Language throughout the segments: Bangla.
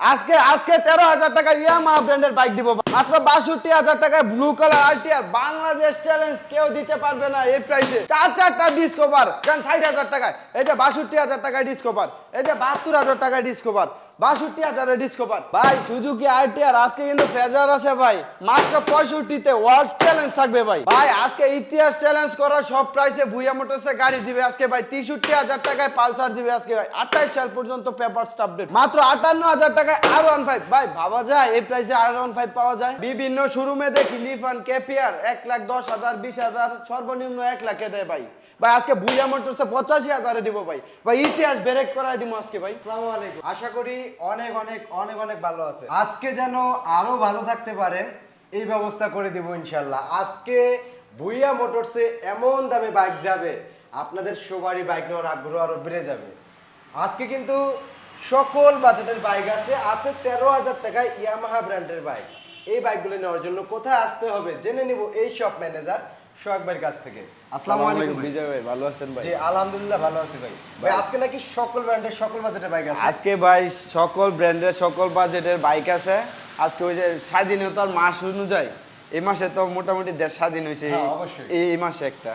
আজকে আজকে তেরো হাজার টাকা ইয়ামা ব্র্যান্ডের বাইক দিব। মাত্র বাষট্টি হাজার টাকায় blue colour RTR Bangladesh challenge কেউ দিতে পারবে না এই প্রাইসে চার চারটা ডিসকভার ষাট হাজার টাকায়? এই যে বাষট্টি হাজার টাকায় ডিসকোভার এই যে বাহাত্তর হাজার টাকায় ডিসকভার বাষট্টি ভাই, সুজুকি আজকে কিন্তু ফেজার আছে ভাই। মাত্র পঁয়ষট্টিতে ওয়ার্ল্ড চ্যালেঞ্জ থাকবে ভাই। ভাই, আজকে ইতিহাস চ্যালেঞ্জ করা সব প্রাইসে ভুইয়া মোটরসে গাড়ি দিবে আজকে ভাই। তেষট্টি হাজার টাকায় পালসার দিবে আজকে ভাই। আঠাইশ সাল পর্যন্ত পেপার মাত্র আটান্ন হাজার টাকায় আর ওয়ান ফাইভ ভাই, ভাবা যায়, এই প্রাইসে আর ওয়ান ফাইভ পাওয়া যায়? বিভিন্ন শোরুমে দেখি লিফান কেপিয়ার এক লাখ দশ হাজার, বিশ হাজার, সর্বনিম্ন এক লাখে দেয় ভাই। ভাই, আজকে ভুইয়া মোটরসে পঁচাশি হাজারে দিব ভাই। ভাই, ইতিহাস ব্রেক করাই দিব আজকে, ভাই। আসসালামু আলাইকুম। আশা করি অনেক অনেক অনেক অনেক ভালো আছে। আজকে যেন আরও ভালো থাকতে পারেন এই ব্যবস্থা করে দিব ইনশাল্লাহ আজকে ভুইয়া মোটরসে এমন দামে বাইক যাবে, আপনাদের সবারই বাইক নেওয়ার আগ্রহ আরও বেড়ে যাবে। আজকে কিন্তু সকল বাজেটের বাইক আছে আছে তেরো হাজার টাকায় ইয়ামাহা ব্র্যান্ডের বাইক এই বাইকগুলো নেওয়ার জন্য কোথায় আসতে হবে, জেনে নিব এই শপ ম্যানেজার সোহাগ ভাইয়ের কাছ থেকে। আসসালামু আলাইকুম বিজয় ভাই ভালো আছেন ভাই? জি আলহামদুলিল্লাহ ভালো আছি ভাই। ভাই। আজকে নাকি সকল ব্র্যান্ডের সকল বাজেটের বাইক আছে? আজকে ভাই সকল ব্র্যান্ডের সকল বাজেটের বাইক আছে। আজকে ওই যে স্বাধীনতার মাস অনুযায়ী এই মাসে তো মোটামুটি দেশ স্বাধীন হয়েছে এই- হ্যাঁ। এই মাসে একটা।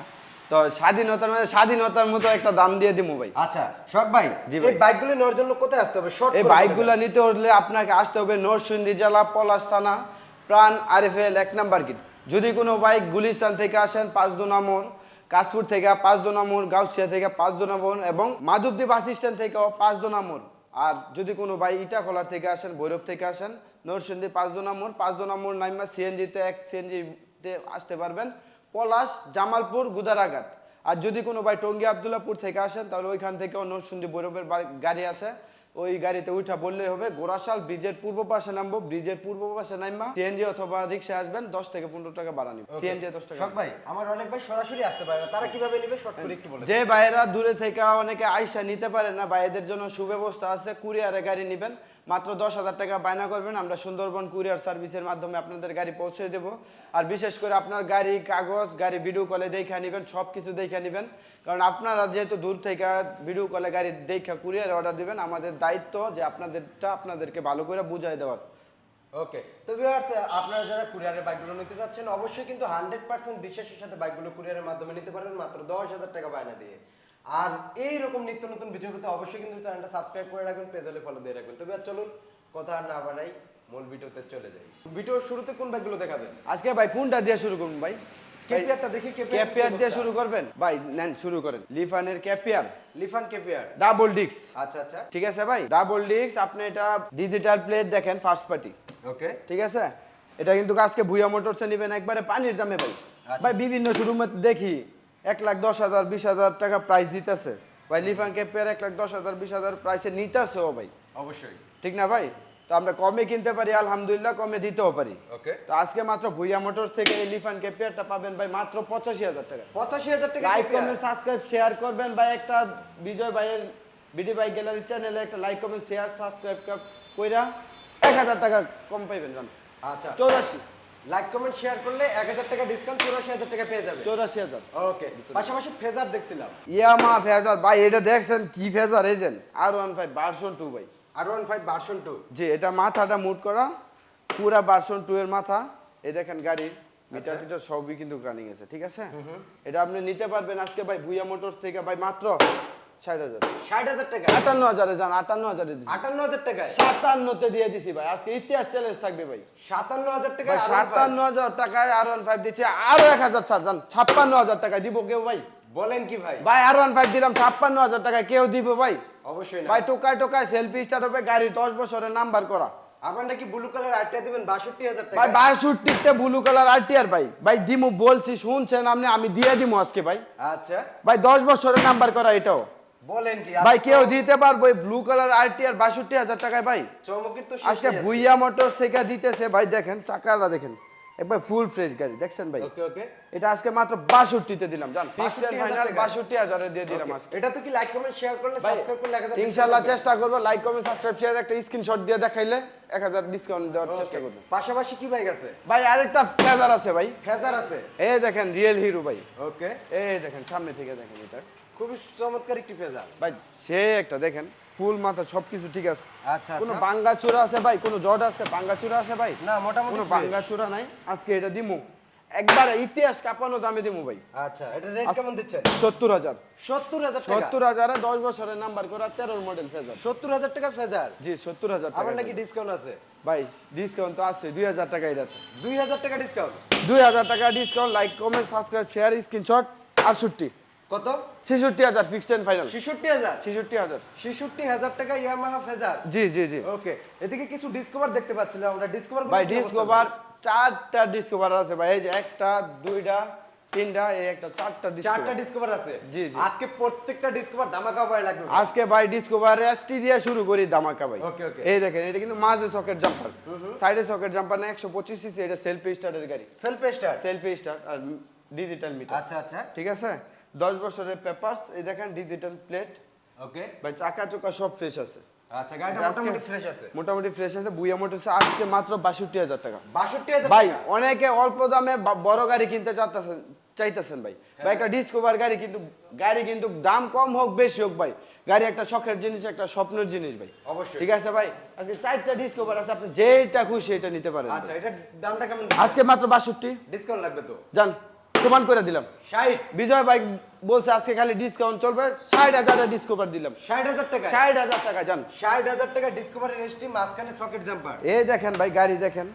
তো স্বাধীনতার মধ্যে স্বাধীনতার মতো একটা দাম দিয়ে দিমু ভাই। আচ্ছা শখ ভাই। এই বাইকগুলো নেওয়ার জন্য কোথায় আসতে হবে? শর্ট এই বাইকগুলো নিতে হলে আপনাকে আসতে হবে নরসিংদী জেলা পলাশ থানা প্রাণ আরএফএল এক নাম্বার কিট যদি কোনো বাইক গুলিস্তান থেকে আসেন পাঁচ দু নম্বর কাশপুর থেকে পাঁচ দু নম্বর গাউসিয়া থেকে পাঁচ দু নম্বর এবং মাধবদী বাস স্ট্যান্ড থেকেও পাঁচ দু নম্বর আর যদি কোনো বাইক ইটাখোলার থেকে আসেন, ভৈরব থেকে আসেন, নরসিংদী পাঁচ দু নম্বর পাঁচ দু নম্বর নাইমা সিএনজিতে, এক সিএনজিতে আসতে পারবেন পলাশ, জামালপুর, গুদারাঘাট। আর যদি কোনো ভাই টঙ্গী আবদুল্লাপুর থেকে আসেন, তাহলে ওইখান থেকেও নরসিংদী বৈরবের বাড়ি- গাড়ি আছে। ওই গাড়িতে উঠা বললেই হবে গোরাশাল ব্রিজের পূর্ব পাশে নামবো ব্রিজের পূর্ব পাশে নামবা সিএনজি অথবা রিক্সা আসবেন দশ থেকে পনেরো টাকা ভাড়া নিবে। সিএনজি দশ টাকা শখ ভাই আমার অনেক ভাই সরাসরি আসতে পারে না তারা কীভাবে নিবে? শর্ট করে একটু বলে যে ভাইয়েরা দূরে থেকে অনেকে আইসা নিতে পারে না ভাইদের জন্য সুব্যবস্থা আছে কুরিয়ারে গাড়ি নেবেন। মাত্র দশ হাজার টাকা বায়না করবেন, আমরা সুন্দরবন কুরিয়ার সার্ভিসের মাধ্যমে আপনাদের গাড়ি পৌঁছে দেব। আর বিশেষ করে আপনার গাড়ি, কাগজ, গাড়ি ভিডিও কলে দেখে নেবেন সব কিছু দেখে নেবেন। কারণ আপনারা যেহেতু দূর থেকে ভিডিও কলে গাড়ি দেখে কুরিয়ারে অর্ডার দিবেন, আমাদের দায়িত্ব যে আপনাদেরটা আপনাদেরকে ভালো করে বুঝাই দেওয়ার। ওকে, তো ভিউয়ার্স আপনারা যারা কুরিয়ারের বাইকগুলো নিতে চাচ্ছেন, অবশ্যই কিন্তু হান্ড্রেড পার্সেন্ট বিশ্বাসের সাথে বাইকগুলো কুরিয়ারের মাধ্যমে নিতে পারবেন, মাত্র দশ হাজার টাকা বায়না দিয়ে। আর এই রকম নিত্য নতুন ভিডিও পেতে অবশ্যই কিন্তু চ্যানেলটা সাবস্ক্রাইব করে রাখবেন পেজ হলে ফলো দিয়ে রাখবেন। তো ভিউয়ার চলুন কথা আর না বাড়াই মূল ভিডিওতে চলে যাই। ভিডিওর শুরুতে কোন বাইকগুলো দেখাবেন? আজকে ভাই কোনটা দিয়ে শুরু করুন ভাই? দেখি ক্যাপিয়ার দিয়ে শুরু করবেন? ভাই নেন শুরু করেন। লিফানের ক্যাপিয়ার লিফান ডাবল ডিস্ক আচ্ছা আচ্ছা। ঠিক আছে ভাই? ডাবল ডিস্ক আপনি এটা ডিজিটাল প্লেট দেখেন ফার্স্ট পার্টি ওকে। ঠিক আছে? এটা কিন্তু আজকে ভুয়া মোটরসে নেবেন একবারে পানির দামে ভাই। আচ্ছা। ভাই বিভিন্ন শোরুমে দেখি। এক লাখ দশ হাজার বিশ হাজার টাকা প্রাইস দিতেছে। ভাই লিফান ক্যাপের এক লাখ দশ হাজার বিশ হাজার প্রাইসে নিতেছে ও ভাই। অবশ্যই। ঠিক না ভাই? তো আমরা কমে কিনতে পারি আলহামদুলিল্লাহ কমে দিতেও পারি। ওকে। তো আজকে মাত্র ভুইয়া মোটরস থেকে এই লিফান ক্যাপিয়ারটা পাবেন ভাই মাত্র পঁচাশি হাজার টাকা। পঁচাশি হাজার টাকা লাইক কমেন্ট সাবস্ক্রাইব শেয়ার করবেন ভাই। একটা বিজয় ভাইয়ের বিডি ভাই গ্যালারি চ্যানেলে একটা লাইক কমেন্ট শেয়ার সাবস্ক্রাইব কইরা এক হাজার টাকা কম পাইবেন জান। আচ্ছা। চৌরাশি। লাইক কমেন্ট শেয়ার করলে এক হাজার টাকা ডিসকাউন্ট চুরাশি হাজার টাকা পেয়ে যাবে। চৌরাশি হাজার। ওকে পাশাপাশি ফেজার দেখছিলাম। Yamaha Fazer. ভাই এটা দেখছেন কি Fazer agent R one five version two ভাই। R one five version two জি এটা মাথাটা মুট করা। পুরা ভার্সন টু এর মাথা। এই দেখেন গাড়ির মিটার আচ্ছা। টিটার সবই কিন্তু রানিং আছে ঠিক আছে? এটা আপনি নিতে পারবেন আজকে ভাই ভুইয়া মোটরস থেকে ভাই মাত্র ষাট হাজার। ষাট হাজার টাকা? আটান্ন হাজারে যান আটান্ন হাজারে আটান্ন হাজার টাকায়? সাতান্নতে দিয়ে দিছি ভাই আজকে ইতিহাস চ্যালেঞ্জ থাকবে ভাই। সাতান্ন হাজার ভাই সাতান্ন হাজার টাকায় আর ওয়ান ফাইভ দিচ্ছে আরও এক হাজার ছাড় যান। ছাপ্পান্ন হাজার টাকায় দিব কেউ ভাই। বলেন কি ভাই? ভাই আর ওয়ান ফাইভ দিলাম ছাপ্পান্ন হাজার টাকায় কেউ দিব ভাই। অবশ্যই ভাই টোকায় টোকায় সেলফি স্টার্ট হবে গাড়ি দশ বছরের নাম্বার করা। আপনার নাকি ব্লু কালার দিবেন টাকা। ভাই ব্লু কালার আরটিআর ভাই। ভাই দিমু বলছি শুনছেন আপনি আমি দিয়ে দিমু আজকে ভাই। আচ্ছা। ভাই দশ বছরের নাম্বার করা এটাও। বলেন কি ভাই কেউ দিতে পারব ব্লু কালার আরটিআর বাষট্টি হাজার টাকায় ভাই। চমকের তো আজকে ভুইয়া মোটরস থেকে দিতেছে ভাই দেখেন চাকাটা দেখেন। একবার ফুল ফ্রেশ গাড়ি দেখছেন ভাই? ওকে ওকে। এটা আজকে মাত্র বাষট্টিতে দিলাম জান। ফিক্সড 62,000 ফাইনাল টাকা। বাষট্টি দিয়ে দিলাম আজকে। এটা তো কি লাইক কমেন্ট শেয়ার করলে সাবস্ক্রাইব করলে এক হাজার চেষ্টা করব লাইক কমেন্ট সাবস্ক্রাইব শেয়ার একটা স্ক্রিনশট দিয়ে দেখাইলে এক হাজার ডিসকাউন্ট দেওয়ার চেষ্টা করব। পাশাপাশি কি বাইক আছে? ভাই আরেকটা ফেজার আছে ভাই। ফেজার আছে? এই দেখেন রিয়েল হিরো ভাই। ওকে। এই দেখেন সামনে থেকে দেখেন এটা। খুবই চমৎকার একটি ফেজার ভাই সে একটা দেখেন ফুল মাথা সবকিছু ঠিক আছে। আচ্ছা কোনো আচ্ছা। বাঙ্গা চূড়া আছে ভাই? কোনো জট আছে? বাঙ্গা চূড়া আছে ভাই? না মোটামুটি কোনো বাঙ্গা চূড়া নাই। আজকে এটা দিমু। একবারে ইতিহাস কাঁপানো দামে দিমু ভাই। আচ্ছা এটা রেট কেমন দিচ্ছেন? সত্তর হাজার। সত্তর হাজার টাকা? সত্তর হাজারে দশ বছরের নাম্বার করা তেরোর মডেল ফেজার সত্তর হাজার টাকা ফেজার জি সত্তর হাজার আবার নাকি ডিসকাউন্ট আছে? ভাই ডিসকাউন্ট তো আছে দুই হাজার টাকা এটা দুই হাজার টাকা ডিসকাউন্ট দুই হাজার টাকা discount like comment subscribe share screenshot আটষট্টি। কত? ছেষট্টি হাজার ফিক্সড এন্ড ফাইনাল ছেষট্টি হাজার? ছেষট্টি হাজার। ছেষট্টি হাজার টাকা ইয়ামাহা ফেজার? জি জি জি। ওকে এদিকে কিছু ডিসকভার দেখতে পাচ্ছিলাম আমরা। ডিসকভার ভাই ডিসকভার চারটা ডিসকভার আছে ভাই। এই যে একটা দুইটা তিনটা এই একটা চারটা চারটা ডিসকভার আছে? জি, জি। আজকে প্রত্যেকটা ডিসকভার ধামাকা পায় লাগবে আজকে ভাই ডিসকভার এসটি দিয়ে শুরু করি দামাকা ভাই। Okay, okay. এই দেখেন এটা কিন্তু মাঝে সকেট জাম্পার সাইডে সকেট জাম্পার না একশো পঁচিশ সিসি এটা সেলফ স্টার্টের গাড়ি। সেলফ স্টার সেলফ স্টার্ট আর ডিজিটাল মিটার আচ্ছা আচ্ছা। ঠিক আছে? দশ বছরের পেপারস এই দেখেন ডিজিটাল প্লেট ওকে ভাই চাকা চোকা সব ফ্রেশ আছে। আচ্ছা গাড়িটা মোটামুটি ফ্রেশ আছে? মোটামুটি ফ্রেশ আছে বুয়া মোটরস আজকে মাত্র বাষট্টি হাজার টাকা। বাষট্টি হাজার ভাই অনেকে অল্প দামে বড় গাড়ি কিনতে চাইতেছেন ভাই। ভাই একটা ডিসকভার গাড়ি কিন্তু গাড়ি কিন্তু দাম কম হোক বেশি হোক ভাই। গাড়ি একটা শখের জিনিস একটা স্বপ্নের জিনিস ভাই। অবশ্যই। ঠিক আছে ভাই? আজকে চারটা ডিসকভার আছে আপনি যেটা খুশি এটা নিতে পারেন আচ্ছা এটার দামটা কেমন? আজকে মাত্র বাষট্টি। ডিসকাউন্ট লাগবে তো? যান। সমান করে দিলাম। ষাট। বিজয় ভাই বলছে আজকে খালি ডিসকাউন্ট চলবে ষাট হাজার ডিসকভার দিলাম। ষাট হাজার টাকা? ষাট হাজার টাকা যান ষাট হাজার টাকা ডিসকভারের এসটি মাঝখানে সকেট জাম্পার এই দেখেন ভাই গাড়ি দেখেন।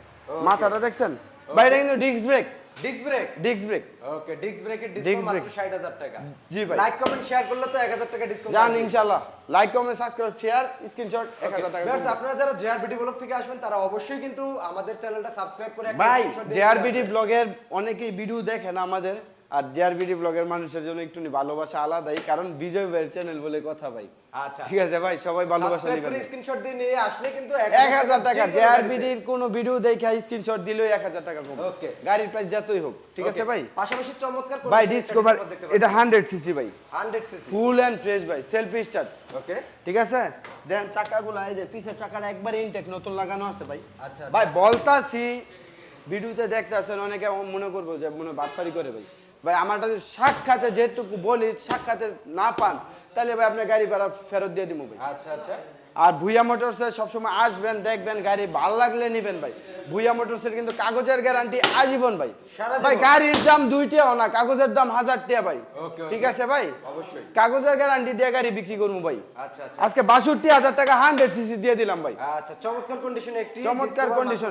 মাথাটা দেখছেন? ভাই এটা কিন্তু disc brake disc brake disc brake okay disc ব্রেকের ডিসকাউন্ট মাত্র brake। ষাট হাজার টাকা। জি ভাই। লাইক কমেন্ট শেয়ার করলে তো এক হাজার টাকা ডিসকাউন্ট জান ইনশাআল্লাহ। Like comment subscribe share screenshot এক হাজার টাকা Viewers, আপনারা যারা জেআরবিডি ব্লগ থেকে আসবেন তারা অবশ্যই কিন্তু আমাদের চ্যানেলটা সাবস্ক্রাইব করে একটা ভাই জেআরবিডি ব্লগের অনেকেই ভিডিও দেখেন আমাদের। আর জেআরবিডি ব্লগের মানুষের জন্য একটু ভালোবাসা আলাদাই কারণ বিজয় ভাইয়ের চ্যানেল বলে কথা ভাই। আচ্ছা। ঠিক আছে ভাই সবাই ভালোবাসা দিবেন করে স্ক্রিনশট দিয়ে নিয়ে আসলে কিন্তু এক হাজার টাকা যে কোনো জেআরবিডির কোনো ভিডিও দেখে স্ক্রিনশট দিলেও এক হাজার টাকা কম Okay. গাড়ির প্রাইস যতই হোক ঠিক আছে ভাই? পাশাপাশি চমৎকার করে ভাই ডিসকভার এটা হান্ড্রেড সিসি ভাই। 100 সিসি ফুল অ্যান্ড ফ্রেশ ভাই সেলফি স্টার্ট ওকে ঠিক আছে? দেন চাকাগুলো এই যে পিছের চাকাটা একবারে ইনটেক নতুন লাগানো আছে ভাই। আচ্ছা, ভাই বলতাছি ভিডিওতে দেখতেছেন অনেকে মনে করব যে মনে বাটফারি করে ভাই। ভাই আমারটা যদি সাক্ষাতে যেটুকু বলি, সাক্ষাতে না পান, তাহলে ভাই আপনার গাড়ি ভাড়া ফেরত দিয়ে দিব আচ্ছা আচ্ছা। আর ভুইয়া মোটরসে সবসময় আসবেন দেখবেন গাড়ি ভালো লাগলে নিবেন ভাই। ভুইয়া মোটরসের কিন্তু কাগজের গ্যারান্টি আজীবন ভাই। ভাই গাড়ির দাম দুইটাও না কাগজের দাম হাজার টাকা ভাই. ঠিক আছে ভাই? অবশ্যই। কাগজের গ্যারান্টি দিয়ে গাড়ি বিক্রি করব ভাই। আচ্ছা আচ্ছা। আজকে বাষট্টি হাজার টাকা হান্ড্রেড সিসি দিয়ে দিলাম ভাই। আচ্ছা চমৎকার কন্ডিশনে একটি চমৎকার কন্ডিশন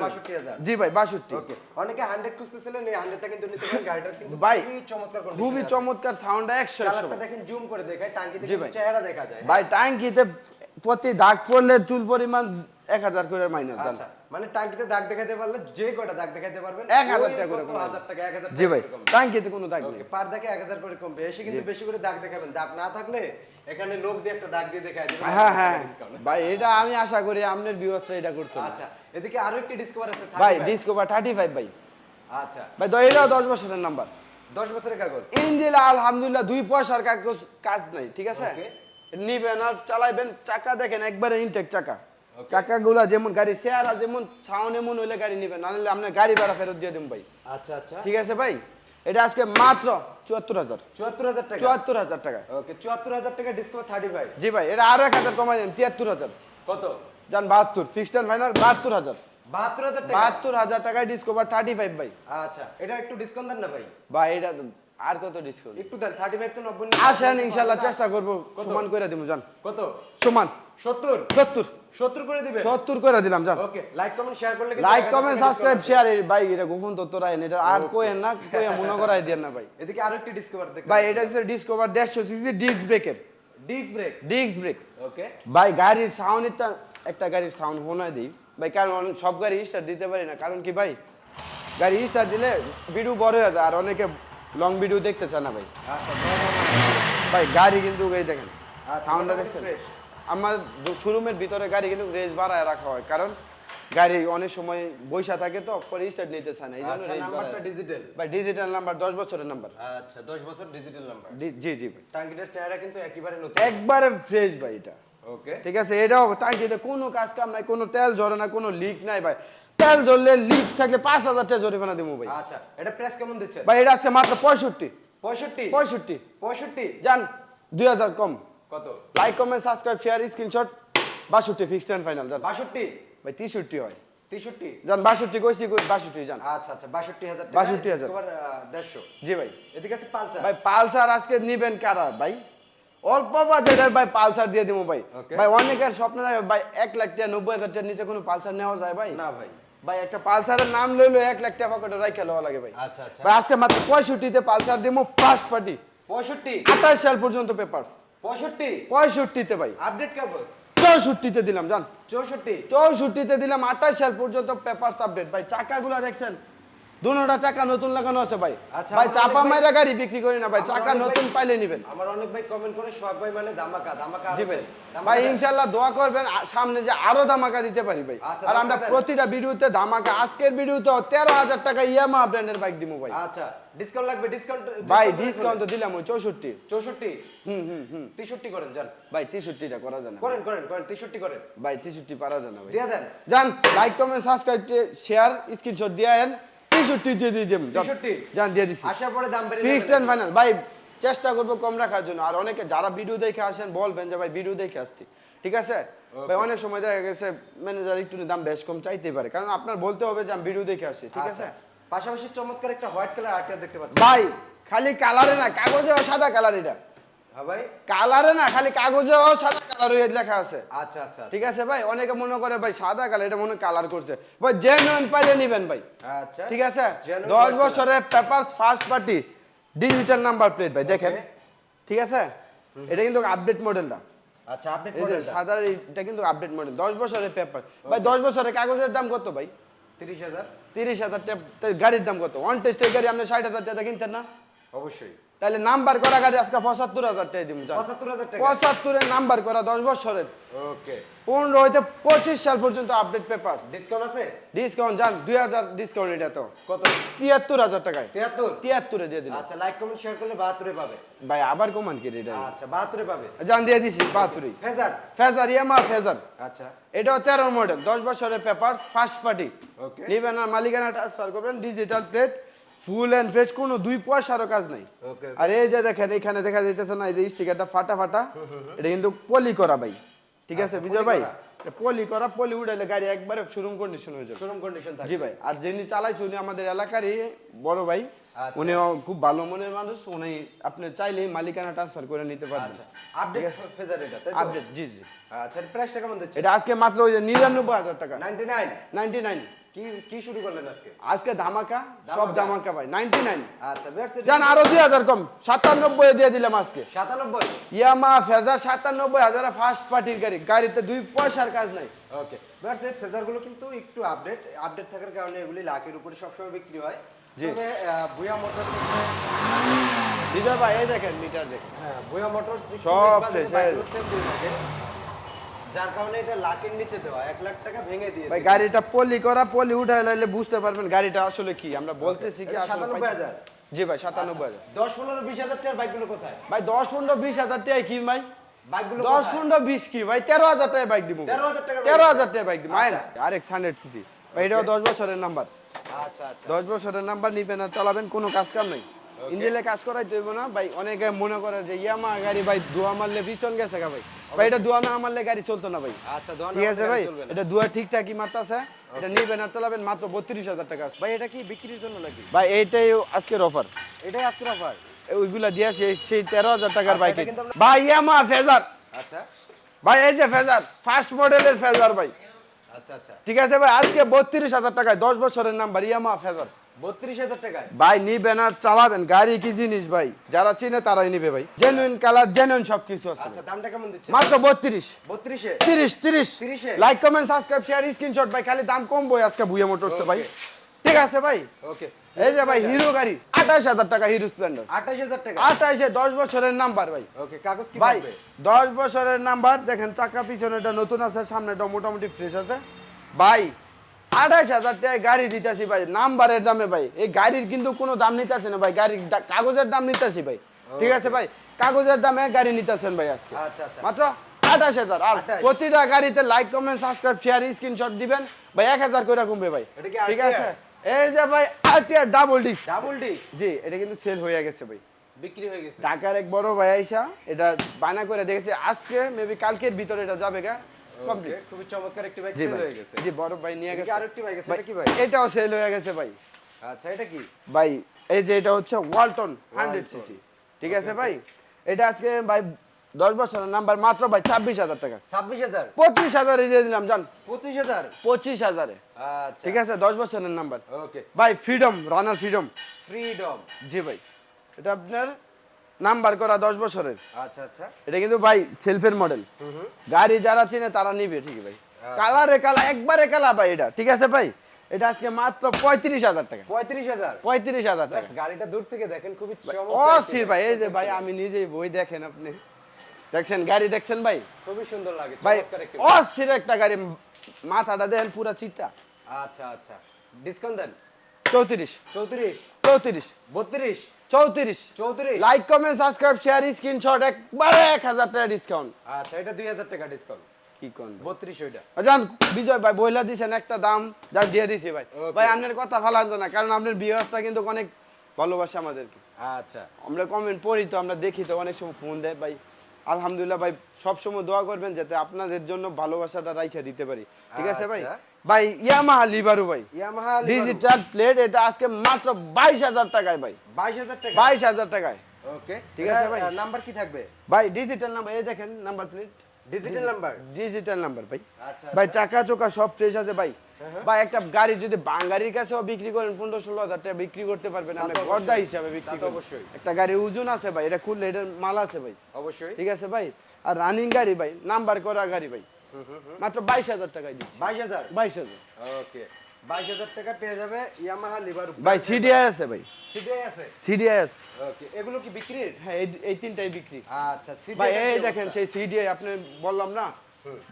জি ভাই বাষট্টি। ওকে অনেকে 100 খুঁজতেছিলেন এই 100টা কিন্তু নিতে পারেন গাড়িটা কিন্তু ভাই, খুবই চমৎকার খুবই চমৎকার সাউন্ড একশো একশো দেখেন জুম করে দেখায় টাঙ্কিতে। চেহারা দেখা যায়। ভাই ট্যাঙ্কিতে প্রতি দাগ পড়লে চুল পরিমাণ এক হাজার করে মাইনাস আচ্ছা মানে টাঙ্কিতে দাগ দেখাতে পারলে যে কয়টা দাগ দেখাতে পারবেন এক হাজার টাকা করে হাজার টাকা এক হাজার জি ভাই। ট্যাঙ্কিতে কোনো দাগ নেই। পার দাগে এক হাজার করে কমবে এসে কিন্তু বেশি করে দাগ দেখাবেন। দাগ না থাকলে এখানে লোক দিয়ে একটা দাগ দিয়ে দেখায় দিবেন হ্যাঁ হ্যাঁ। ভাই এটা আমি আশা করি আপনার ভিউয়ার্সরা এটা করতে আচ্ছা এদিকে আরও একটি ডিসকভার আছে ভাই 35 ডিসকভার থার্টি ফাইভ ভাই। আচ্ছা। ভাই দ- এটাও দশ বছরের নাম্বার 10 বছরের কাগজ। ইঞ্জিল আলহামদুলিল্লাহ দুই পয়সার কাগজ কাজ নাই ঠিক আছে? Okay. নিবেন আর চালাইবেন চাকা দেখেন একবারে ইনটেক চাকা। চাকাগুলা যেমন গাড়ি চেয়ারা যেমন সাউন্ড এমন হইলে গাড়ি নিবেন নাহলে আপনার গাড়ি ভাড়া ফেরত দিয়ে দিন ভাই। আচ্ছা আচ্ছা। ঠিক আছে ভাই? এটা আজকে মাত্র চুয়াত্তর হাজার। চুয়াত্তর হাজার টাকা? চুয়াত্তর হাজার টাকা। ওকে চুয়াত্তর হাজার টাকা ডিসকভার থার্টি ফাইভ জি ভাই এটা আরও এক হাজার কমাই দেন তিয়াত্তর হাজার। কত? যান বাহাত্তর ফিক্সড অ্যান্ড ফাইনাল বাহাত্তর হাজার। বাহাত্তর হাজার বাহাত্তর হাজার টাকায় ডিসকভার থার্টি ফাইভ ভাই। আচ্ছা এটা একটু ডিসকাউন্ট দেন না ভাই। ভাই এটা আর কত ডিসকাউন্ট একটু দেন থার্টি ফাইভ তো নব্বই আসেন ইনশাল্লাহ চেষ্টা করব। সমান করে দিব যান কত? সমান। সত্তর? সত্তর। সত্তর করে দিবে সত্তর করে দিলাম যান ওকে লাইক কমেন্ট শেয়ার করলে লাইক 1000 কমেন্ট সাবস্ক্রাইব শেয়ার এই ভাই এটা গোপন তথ্য রাখেন এটা আর কোয়েন না কোয়ে মনে করাই দেন না ভাই। এদিকে আরও একটি ডিসকভার দেখতে ভাই এটা হচ্ছে ডিসকভার দেড়শো সিসি ডিস্ক ব্রেকের disc brake disc brake okay. ভাই গাড়ির সাউন্ড একটা গাড়ির সাউন্ড শোনায় দিই। ভাই কারণ সব গাড়ি স্টার্ট দিতে পারি না। কারণ কি ভাই? গাড়ি স্টার্ট দিলে ভিডিও বড় হয়ে যায়। আর অনেকে লং ভিডিও দেখতে চান না ভাই? ভাই গাড়ি কিন্তু এই দেখেন। সাউন্ডটা দেখছেন? আমার শোরুমের ভিতরে গাড়ি কিন্তু রেস বাড়ায় রাখা হয়। কারণ গাড়ি অনেক সময় বৈশা থাকে তো পরে স্টার্ট নিতে চায় না। এই জন্য আচ্ছা নাম্বারটা ডিজিটাল ভাই ডিজিটাল নাম্বার দশ বছরের নাম্বার আচ্ছা 10 বছর ডিজিটাল নাম্বার জি জি ভাই। টাঙ্কিটার চেহারা কিন্তু একেবারে নতুন। একবারে ফ্রেশ ভাই এটা। ওকে ঠিক আছে? এটাও টাঙ্কিতে কোনো কাজ কাম নাই কোনো তেল ঝরে না কোনো লিক নাই ভাই। তেল ঝরলে লিক থাকলে পাঁচ হাজার টাকা জরিমানা দিব ভাই। আচ্ছা এটা প্রাইস কেমন দিচ্ছে? ভাই এটা আছে মাত্র পঁয়ষট্টি। 65 পঁয়ষট্টি। 65 যান দুই হাজার কম। কত? Like comment subscribe share screenshot বাষট্টি ফিক্সড অ্যান্ড ফাইনাল জান। বাষট্টি? ভাই তেষট্টি হয়। তেষট্টি? জান বাষট্টি কইছি কই বাষট্টি জান। আচ্ছা আচ্ছা বাষট্টি হাজার 62,000 দেড়শো। জি ভাই। এদিকে আছে পালচার ভাই পালসার আজকে নিবেন কারা ভাই? অল্প বাজেটের ভাই পালসার দিয়ে দিব ভাই. ভাই অনেকের স্বপ্ন থাকে ভাই এক লাখ টাকা নব্বই হাজার টাকার নিচে কোনো পালসার নেওয়া যায় ভাই? না ভাই। ভাই একটা পালসারের নাম লইলো এক লাখ টাকা পকেটে রাইখা লওয়া লাগে ভাই। আচ্ছা আচ্ছা। ভাই আজকে মাত্র পঁয়ষট্টিতে পালসার দিব ফার্স্ট পার্টি পঁয়ষট্টি? আঠাশ সাল পর্যন্ত পেপার পঁয়ষট্টি? পঁয়ষট্টিতে ভাই। আপডেট কাগজ চৌষট্টিতে দিলাম জান। চৌষট্টি? চৌষট্টিতে দিলাম আঠাশ সাল পর্যন্ত পেপার আপডেট ভাই চাকাগুলো দেখছেন দুনোটা চাকা নতুন লাগানো আছে ভাই। আচ্ছা, ভাই চাপা মাইরা গাড়ি বিক্রি করি না ভাই চাকা নতুন পাইলে নিবেন। আমার অনেক ভাই কমেন্ট করে সোহাগ ভাই মানে ধামাকা ধামাকা জি ভাই। ভাই দেন। দোয়া করবেন সামনে যে আরও ধামাকা দিতে পারি ভাই। আচ্ছা, আর আমরা প্রতিটা ভিডিওতে ধামাকা আজকের ভিডিওতে তেরো হাজার টাকা ইয়ামা ব্র্যান্ডের বাইক দিব ভাই। আচ্ছা ডিসকাউন্ট লাগবে ডিসকাউন্ট ভাই ডিসকাউন্ট তো দিলাম ওই চৌষট্টি। চৌষট্টি? হুম হুম হুম। তেষট্টি করেন যান। ভাই তেষট্টিটা করা যায় না। করেন করেন করেন তেষট্টি করেন। ভাই তেষট্টি পারা যায় না ভাই। দিয়ে দেন। যান like comment subscribe share screenshot দিয়ে আন তেষট্টি দিয়ে দিয়ে দেবেন যান। 63 যান দিয়ে আসার পরে দাম ফিক্সড ফাইনাল ভাই চেষ্টা করব কম রাখার জন্য। আর অনেকে যারা ভিডিও দেখে আসেন বলবেন যে ভাই ভিডিও দেখে আসছি। ঠিক আছে? ভাই অনেক সময় দেখা গেছে ম্যানেজার একটু দাম বেশ কম চাইতে পারে। কারণ আপনার বলতে হবে যে আমি ভিডিও দেখে আসছি। ঠিক আছে? আচ্ছা। পাশাপাশি চমৎকার একটা হোয়াইট কালার আর্টিয়ার দেখতে পাচ্ছি। ভাই খালি কালারে না কাগজে সাদা কালার এটা। ভাই? কালারে না খালি কাগজেও সাদা কালার লেখা আছে। আচ্ছা আচ্ছা ঠিক আছে ভাই? অনেকে মনে করে ভাই সাদা কালার এটা মনে কালার করছে। ভাই জেনুইন পাইলে নিবেন ভাই। আচ্ছা। ঠিক আছে? Genuine দশ white বছরের paper first party digital number plate ভাই দেখেন। ঠিক আছে? এটা কিন্তু আপডেট মডেলটা আচ্ছা আপডেট সাদা এটা কিন্তু আপডেট মডেল দশ বছরের পেপার ভাই দশ বছরের কাগজের দাম কত ভাই? 30000 তিরিশ হাজার টাকা গাড়ির দাম কত? ওয়ান টেস্টের গাড়ি আপনি ষাট হাজার টাকা কিনতেন না? অবশ্যই। তাহলে নাম্বার করা গাড়ি আজকে পঁচাত্তর হাজার টাকা দিব 75000 টাকা। পঁচাত্তরের নাম্বার করা দশ বছরের। ওকে। পনেরো হইতে পঁচিশ সাল পর্যন্ত আপডেট পেপার ডিসকাউন্ট আছে? ডিসকাউন্ট যান দুই হাজার ডিসকাউন্ট এটা তো। কত? তিয়াত্তর হাজার টাকায়। 73 তিয়াত্তরে দিয়ে দিলাম। আচ্ছা লাইক কমেন্ট শেয়ার করলে 72 পাবে। ভাই আবার কমান কি এটা? আচ্ছা 72 পাবে। জান দিয়ে দিছি বাহাত্তরই ফেজার? Fazer Yamaha Fazer. আচ্ছা। এটাও তেরো মডেল দশ বছরের পেপার ফার্স্ট পার্টি ওকে নিবেন আর মালিকানা ট্রান্সফার করবেন digital plate full and fresh কোনো দুই পয়সারও কাজ নাই। ওকে আর এই যে দেখেন এখানে দেখা যাইতেছে না এই যে স্টিকারটা ফাটা ফাটা এটা কিন্তু পলি করা ভাই ঠিক আছে আচ্ছা, বিজয় ভাই? এটা পলি করা পলি উঠাইলে গাড়ি একবারে শোরুম কন্ডিশন হয়ে যাবে। শোরুম কন্ডিশন থাকে। জি ভাই আর যিনি চালাইছে উনি আমাদের এলাকারই বড় ভাই আচ্ছা। উনি খুব ভালো মনের মানুষ উনি আপনি চাইলেই মালিকানা ট্রান্সফার করে নিতে পারবেন। আচ্ছা আপডেট ফেজার এটা আপডেট জি জি। আচ্ছা প্রাইসটা কেমন দিচ্ছে? এটা আজকে মাত্র ওই যে নিরানব্বই হাজার টাকা। 99 নাইনটি নাইন কি কি শুরু করলেন আজকে? আজকে ধামাকা সব ধামাকা। ধামাকা ভাই নাইনটি নাইন আচ্ছা জান আরও দুই হাজার কম সাতানব্বই দিয়ে দিলাম আজকে। 97 ইয়ামা ফেজার সাতানব্বই হাজার ফার্স্ট পার্টির গাড়ি গাড়িতে দুই পয়সার কাজ নাই। ওকে বেটস এই ফেজার কিন্তু একটু আপডেট আপডেট থাকার কারণে এগুলি লাখের উপরে সবসময় বিক্রি হয়। তবে বুয়া মোটরস বিজয় ভাই এই দেখেন মিটার দেখেন। হ্যাঁ বুয়া সব শেষ, বাইক শেষ। sell দিয়ে থাকে। যার কারণে এটা লাখের নিচে দেওয়া এক লাখ টাকা ভেঙে দিয়েছে। ভাই গাড়িটা পলি করা পলি উঠাই লাইলে বুঝতে পারবেন গাড়িটা আসলে কি। আমরা বলতেছি কি আসলে 97,000 জি ভাই সাতানব্বই হাজার। দশ পনেরো বিশ হাজার টাকার বাইকগুলো কোথায়? ভাই দশ পনেরো বিশ হাজার টাকা কি ভাই? দশ পনেরো বিশ কি ভাই? তেরো হাজার টাকা বাইক দিব। তেরো? হাজার টাকা বাইক। দিব। আয়েন আচ্ছা। আরেক হান্ড্রেড সিসি ভাই এটাও দশ বছরের নাম্বার আচ্ছা আচ্ছা। দশ বছরের নাম্বার নিবেন আর চালাবেন কোনো কাজ কাম নাই। ইঞ্জিনে কাজ করাই দেবো না। ভাই অনেকে মনে করে যে ইয়ামা গাড়ি ভাই ধোয়া মারলে পিছন গেছে গা ভাই। ভাই এটা ধোয়া না মারলে গাড়ি চলতো না ভাই। আচ্ছা দোকান ঠিক আছে ভাই? এটা দুয়া ঠিকঠাকই মারতেছে। এটা নিবেন আর চালাবেন মাত্র বত্রিশ হাজার টাকা ভাই এটা কি বিক্রির জন্য নাকি? ভাই এইটাই আজকের অফার এটাই আজকের অফার ওইগুলা দিয়ে সেই সেই তেরো হাজার টাকার আচ্ছা, বাইক আমরা- ভাই ইয়ামা ফেজার। আচ্ছা। ভাই এই যে ফেজার ফার্স্ট মডেলের ফেজার ভাই। আচ্ছা আচ্ছা। ঠিক আছে ভাই আজকে বত্রিশ হাজার টাকায় দশ বছরের নাম্বার ইয়ামা ফেজার। ভাই নিবেন আর চালাবেন। গাড়ি কি জিনিস ভাই? যারা চিনে তারাই নিবে ভাই। জেনুইন কালার জেনুইন সবকিছু আছে। আচ্ছা দামটা কেমন দিচ্ছে? মাত্র বত্রিশ। বত্রিশে? তিরিশ তিরিশ। 30 এ? Like comment subscribe share screenshot ভাই। খালি দাম কম বই আজকে বুয়ে মোটরসে ভাই। ঠিক আছে ভাই? ওকে এই যে ভাই হিরো গাড়ি। আঠাশ হাজার টাকা হিরো স্প্লেন্ডার। আঠাশ হাজার টাকা? আঠাশে দশ বছরের নাম্বার ভাই। ওকে কাগজ কি ভাই লাগবে দশ বছরের নাম্বার। দেখেন চাকা পিছনেটা নতুন আছে সামনেটা মোটামুটি ফ্রেশ আছে। ভাই আঠাশ হাজার টাকায় গাড়ি দিতেছি ভাই নাম্বারের দামে ভাই। এই গাড়ির কিন্তু কোনো দাম নিতেছে না ভাই গাড়ির কাগজের দাম নিতেছি ভাই। ঠিক আছে ভাই কাগজের দামে গাড়ি নিতেছেন ভাই আজকে। আচ্ছা আচ্ছা। মাত্র আঠাশ হাজার। আর প্রতিটা গাড়িতে like comment subscribe share screenshot দিবেন। ভাই এক হাজার করে কমবে ভাই। ঠিক আছে? এই যে ভাই RTR double disc double D G এটা কিন্তু সেল হয়ে গেছে ভাই। বিক্রি হয়ে গেছে। ঢাকার এক বড় ভাই আইসা এটা বানা করে দেখেছে আজকে মেবি কালকের ভিতরে এটা যাবে গা। কমপ্লিট খুবই চমৎকার একটি বাইক সেল হয়ে গেছে। জি বড় ভাই নিয়ে গেছে। আরেকটি বাইক আছে এটা কি ভাই এটাও সেল হয়ে গেছে ভাই। আচ্ছা এটা কি? ভাই এই যে এটা হচ্ছে ওয়ালটন হান্ড্রেড ওয়ালটন। সিসি ঠিক আছে ভাই? এটা আজকে ভাই দশ বছরের নাম্বার মাত্র ভাই ছাব্বিশ হাজার টাকা। ছাব্বিশ হাজার? পঁচিশ হাজারে দিয়ে দিলাম জান। পঁচিশ হাজার? পঁচিশ হাজারে। আচ্ছা। ঠিক আছে দশ বছরের নাম্বার ওকে ভাই ফ্রিডম রানার ফ্রিডম ফ্রিডম জি ভাই। এটা আপনার নাম্বার করা দশ বছরের। আচ্ছা আচ্ছা। এটা কিন্তু ভাই সেলফের মডেল গাড়ি যারা চিনে তারা নিবে ঠিক ভাই। কালারে কালা একবারে কালা ভাই এটা ঠিক আছে ভাই? এটা আজকে মাত্র পঁয়ত্রিশ হাজার টাকা। পঁয়ত্রিশ হাজার? পঁয়ত্রিশ হাজার টাকা। গাড়িটা দূর থেকে দেখেন খুবই অস্থির ভাই এই যে ভাই আমি নিজেই বই দেখেন আপনি। দেখছেন গাড়ি দেখছেন ভাই? খুবই সুন্দর লাগে ভাই অস্থির একটা গাড়ি মাথাটা দেখেন পুরা চিত্তা আচ্ছা আচ্ছা। ডিসকাউন্ট দেন? চৌত্রিশ। চৌত্রিশ? চৌত্রিশ। বত্রিশ? চৌত্রিশ। চৌত্রিশ? Like comment subscribe share screenshot একবারে এক হাজার টাকা ডিসকাউন্ট আচ্ছা এটা দুই হাজার টাকা ডিসকাউন্ট কি কোন বত্রিশ ওইটা। জান বিজয় ভাই বইলা দিছেন একটা দাম দিয়ে দিছি ভাই. ভাই আপনার কথা ফালান না কারণ আপনার ভিউয়ার্সরা কিন্তু অনেক ভালোবাসে আমাদেরকে। আচ্ছা। আমরা কমেন্ট পড়ি তো আমরা দেখি তো অনেক সময় ফোন দেয় ভাই। আলহামদুলিল্লাহ ভাই সবসময় দোয়া করবেন যাতে আপনাদের জন্য ভালোবাসাটা রাইখা দিতে পারি। ঠিক আছে ভাই? আচ্ছা। ভাই ইয়ামাহা লিভারু ভাই। ইয়ামাহা ডিজিটাল প্লেট এটা আজকে মাত্র বাইশ হাজার টাকায় ভাই। বাইশ হাজার টাকা? বাইশ হাজার টাকায়। ওকে ঠিক আছে ভাই। নাম্বার কি থাকবে? ভাই ডিজিটাল নাম্বার এই দেখেন number plate digital number digital number ভাই। আচ্ছা ভাই চাকা চোকা সব ফ্রেশ আছে ভাই। হ্যাঁ। ভাই একটা গাড়ি যদি বাঙালির কাছেও বিক্রি করেন পনেরো ষোলো হাজার টাকা বিক্রি করতে পারবেন আমরা গর্দা হিসাবে বিক্রি অবশ্যই। একটা গাড়ির ওজন আছে ভাই এটা খুললে এটার মাল আছে ভাই। অবশ্যই। ঠিক আছে ভাই? আর রানিং গাড়ি ভাই নাম্বার করা গাড়ি ভাই। মাত্র বাইশ হাজার টাকায় দিচ্ছি। বাইশ হাজার? বাইশ হাজার। ওকে। বাইশ হাজার টাকা পেয়ে যাবে ইয়ামাহা লিভার ভাই সিডিআই আছে ভাই। সিডিআই আছে? সিডিআই আছে। ওকে এগুলো কি বিক্রির? হ্যাঁ এই তিনটাই বিক্রি। আচ্ছা ভাই এই দেখেন সেই সিডিআই আপনি বললাম না?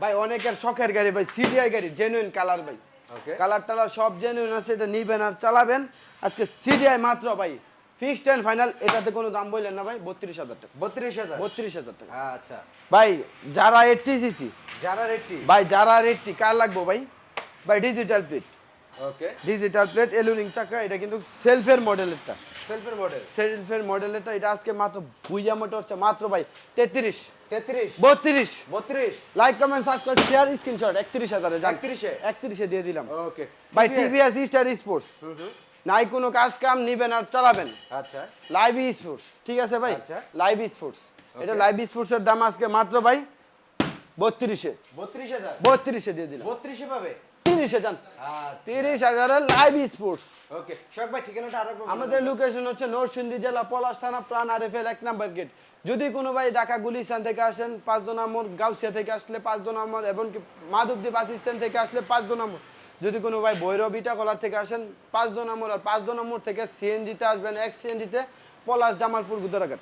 ভাই অনেকের শখের গাড়ি ভাই সিডিআই গাড়ি জেনুইন কালার ভাই। ওকে। কালার টালার সব জেনুইন আছে এটা নিবেন আর চালাবেন। আজকে সিডিআই মাত্র ভাই ফিক্সড এন্ড ফাইনাল এটাতে কোনো দাম বললেন না ভাই? বত্রিশ হাজার টাকা। বত্রিশ হাজার? বত্রিশ হাজার টাকা। আচ্ছা। ভাই যারা এইটটি সিসি যারা রেটটি ভাই যারা রেটটি কার লাগবো ভাই? ভাই digital plate okay. Digital plate এলুনিং চাকা এটা কিন্তু সেলফের মডেলেরটা সেলফের মডেল সেলফের মডেলেরটা এটা আজকে মাত্র বুইয়া মোটর হচ্ছে মাত্র ভাই তেত্রিশ। তেত্রিশ? বত্রিশ। বত্রিশ? Like comment subscribe share screenshot একত্রিশ হাজারে 31 একত্রিশে? দিয়ে দিলাম। ওকে। ভাই টিভিএস স্টার স্পোর্টস নাই কোনো কাজ কাম নিবেন আর চালাবেন। আচ্ছা। লাইভ স্পোর্টস ঠিক আছে ভাই? আচ্ছা। লাইভ স্পোর্টস এটা লাইভ স্পোর্টস এর দাম আজকে মাত্র ভাই বত্রিশে। বত্রিশ হাজার। বত্রিশে দিয়ে দিলাম। বত্রিশে পাবে? তিরিশে যান আচ্ছা। তিরিশ হাজারের লাইভ স্পোর্টস ওকে শখ ভাই ঠিকানাটা আরও একবার আমাদের লোকেশন হচ্ছে নরসিংদী জেলা পলাশ থানা প্রাণ আরএফএল এক নাম্বার গেট যদি কোনো ভাই ঢাকা গুলিস্তান থেকে আসেন পাঁচ দো নম্বর গাউসিয়া থেকে আসলে পাঁচ দো নম্বর এবং মাধবদী বাস স্ট্যান্ড থেকে আসলে পাঁচ দো নম্বর যদি কোনো ভাই ভৈরব ইটাকলার থেকে আসেন, পাঁচ দো নম্বর, আর পাঁচ দো নম্বর থেকে সিএনজিতে আসবেন এক সিএনজিতে পলাশ জামালপুর গুদরাঘাট।